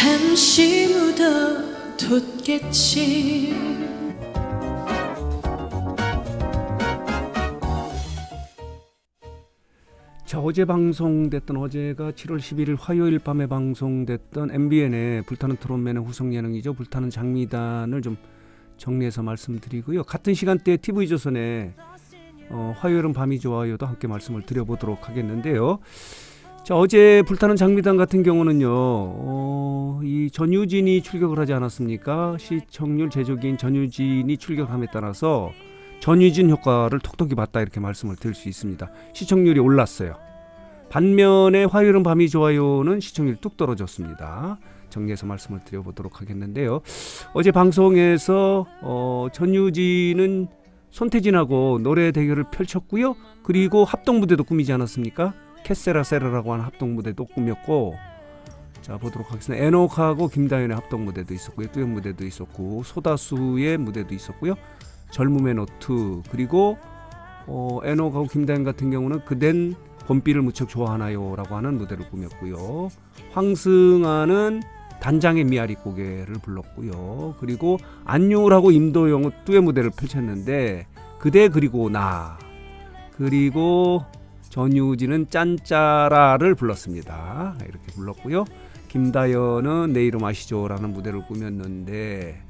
잠시 묻어뒀겠지 자 어제 방송됐던 어제가 7월 11일 화요일 밤에 방송됐던 MBN의 불타는 트롯맨의 후속 예능이죠. 불타는 장미단을 좀 정리해서 말씀드리고요. 같은 시간대에 TV조선에 어, 화요일은 밤이 좋아요도 함께 말씀을 드려보도록 하겠는데요. 자 어제 불타는 장미단 같은 경우는요. 어, 이 전유진이 출격을 하지 않았습니까? 시청률 제조기인 전유진이 출격함에 따라서 전유진 효과를 톡톡히 봤다 이렇게 말씀을 드릴 수 있습니다. 시청률이 올랐어요. 반면에 화요일은 밤이 좋아요는 시청률이 뚝 떨어졌습니다. 정리해서 말씀을 드려보도록 하겠는데요. 어제 방송에서 어, 전유진은 손태진하고 노래 대결을 펼쳤고요. 그리고 합동 무대도 꾸미지 않았습니까? 캐세라 세라라고 하는 합동 무대도 꾸몄고 자 보도록 하겠습니다. 에녹하고 김다현의 합동 무대도 있었고요. 뚜연 무대도 있었고 소다수의 무대도 있었고요. 젊음의 노트 그리고 어, 에녹하고 김다현 같은 경우는 그댄 봄비를 무척 좋아하나요라고 하는 무대를 꾸몄고요. 황승아는 단장의 미아리 고개를 불렀고요. 그리고 안유울하고 임도영은 뚜의 무대를 펼쳤는데 그대 그리고 나 그리고 전유진은 짠짜라를 불렀습니다. 이렇게 불렀고요. 김다연은 내 이름 아시죠라는 무대를 꾸몄는데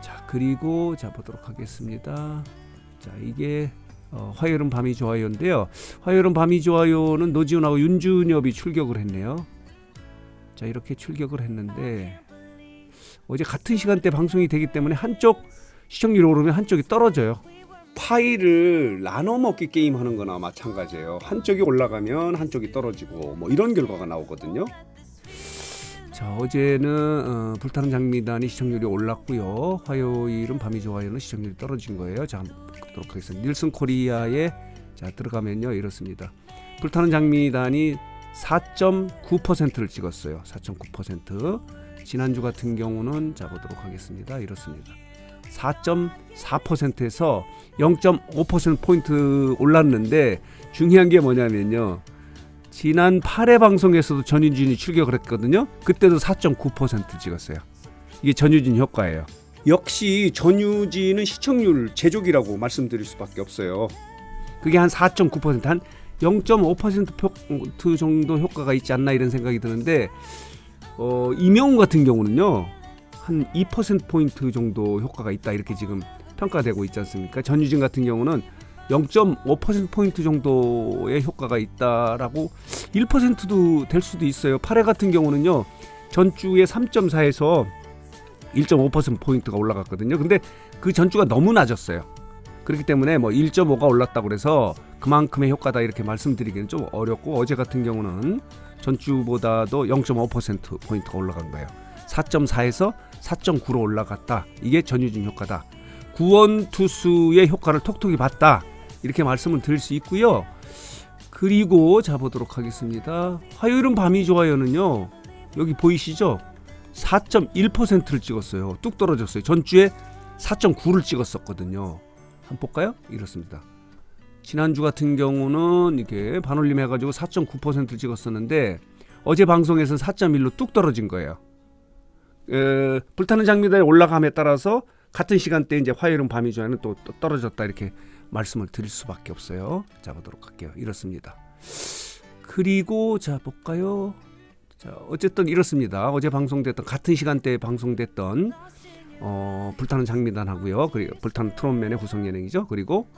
자 그리고 자 보도록 하겠습니다. 자 이게 어, 화요일은 밤이 좋아요인데요. 화요일은 밤이 좋아요는 노지훈하고 윤준엽이 출격을 했네요. 자 이렇게 출격을 했는데 어제 같은 시간대 방송이 되기 때문에 한쪽 시청률이 오르면 한쪽이 떨어져요. 파일을 나눠 먹기 게임 하는 거나 마찬가지예요. 한쪽이 올라가면 한쪽이 떨어지고 뭐 이런 결과가 나오거든요. 자 어제는 어, 불타는 장미단이 시청률이 올랐고요. 화요일은 밤이 좋아요는 시청률이 떨어진 거예요. 자 한번 보도록. 닐슨 코리아에 자 들어가면요 이렇습니다. 불타는 장미단이 4.9%를 찍었어요. 4.9%. 지난주 같은 경우는 자 보도록 하겠습니다. 이렇습니다. 4.4%에서 0.5% 포인트 올랐는데 중요한 게 뭐냐면요. 지난 8회 방송에서도 전유진이 출격을 했거든요. 그때도 4.9% 찍었어요. 이게 전유진 효과예요. 역시 전유진은 시청률 제조기라고 말씀드릴 수밖에 없어요. 그게 한 4.9%한 0.5% 정도 효과가 있지 않나 이런 생각이 드는데 어, 이명훈 같은 경우는요 한 2% 포인트 정도 효과가 있다 이렇게 지금 평가되고 있지 않습니까? 전유진 같은 경우는 0.5% 포인트 정도의 효과가 있다라고 1%도 될 수도 있어요. 8회 같은 경우는요 전주에 3.4에서 1.5% 포인트가 올라갔거든요. 근데 그 전주가 너무 낮았어요. 그렇기 때문에 뭐 1.5가 올랐다고 그래서 그만큼의 효과다 이렇게 말씀드리기는 좀 어렵고 어제 같은 경우는 전주보다도 0.5% 포인트가 올라간 거예요. 4.4에서 4.9로 올라갔다. 이게 전유진 효과다. 구원 투수의 효과를 톡톡히 봤다. 이렇게 말씀을 드릴 수 있고요. 그리고 자 보도록 하겠습니다. 화요일은 밤이 좋아요는요. 여기 보이시죠? 4.1%를 찍었어요. 뚝 떨어졌어요. 전주에 4.9를 찍었었거든요. 한번 볼까요? 이렇습니다. 지난주 같은 경우는 이렇게 반올림 해가지고 4.9%를 찍었었는데 어제 방송에서 4.1로 뚝 떨어진 거예요. 에, 불타는 장미단이 올라감에 따라서 같은 시간대 이제 화요일은 밤이 좋아요는 또, 또 떨어졌다 이렇게 말씀을 드릴 수밖에 없어요. 자 보도록 할게요. 이렇습니다. 그리고 자 볼까요? 자 어쨌든 이렇습니다. 어제 방송됐던 같은 시간대에 방송됐던 어, 불타는 장미단 하고요. 그리고 불타는 트롯맨의 후속 예능이죠. 그리고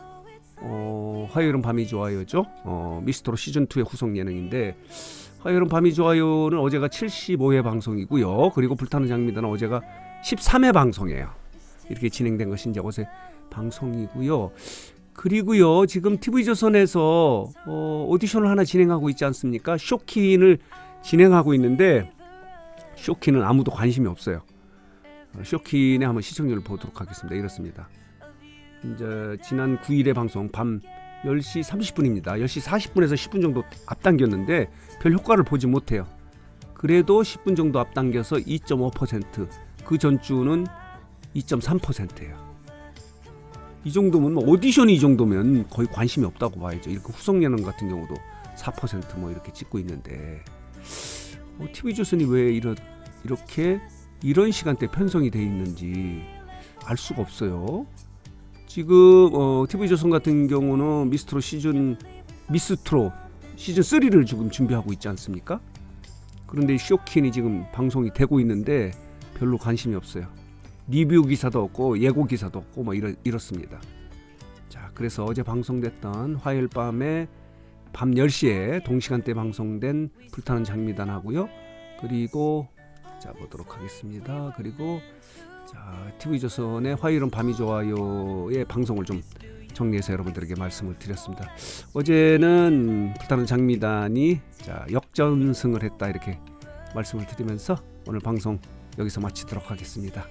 어, 화요일은 밤이 좋아요죠. 어, 미스터로 시즌 2의 후속 예능인데 화요일은 밤이 좋아요는 어제가 75회 방송이고요. 그리고 불타는 장미단은 어제가 13회 방송이에요. 이렇게 진행된 것이 이제 어제 방송이고요. 그리고요 지금 TV조선에서 어, 오디션을 하나 진행하고 있지 않습니까? 쇼킨을 진행하고 있는데 쇼킨은 아무도 관심이 없어요. 어, 쇼킨의 한번 시청률을 보도록 하겠습니다. 이렇습니다. 이제 지난 9일의 방송 밤 10시 30분입니다. 10시 40분에서 10분 정도 앞당겼는데 별 효과를 보지 못해요. 그래도 10분 정도 앞당겨서 2.5%그 전주는 2.3%예요. 이 정도면 뭐 오디션이 이 정도면 거의 관심이 없다고 봐야죠. 이렇게 후속 예능 같은 경우도 4%뭐 이렇게 찍고 있는데 어, TV 조선이 왜 이런 이렇게 이런 시간대 편성이 돼 있는지 알 수가 없어요. 지금 어, TV조선 같은 경우는 미스트로 시즌 미스트로 시즌 3를 지금 준비하고 있지 않습니까? 그런데 이 쇼킨이 지금 방송이 되고 있는데 별로 관심이 없어요. 리뷰 기사도 없고 예고 기사도 없고 뭐 이렇, 이렇습니다. 자, 그래서 어제 방송됐던 화요일 밤에 밤 10시에 동시간대 방송된 불타는 장미단 하고요. 그리고 자 보도록 하겠습니다. 그리고 자 TV조선의 화요일은 밤이 좋아요의 방송을 좀 정리해서 여러분들에게 말씀을 드렸습니다. 어제는 불타는 장미단이 자 역전승을 했다 이렇게 말씀을 드리면서 오늘 방송 여기서 마치도록 하겠습니다.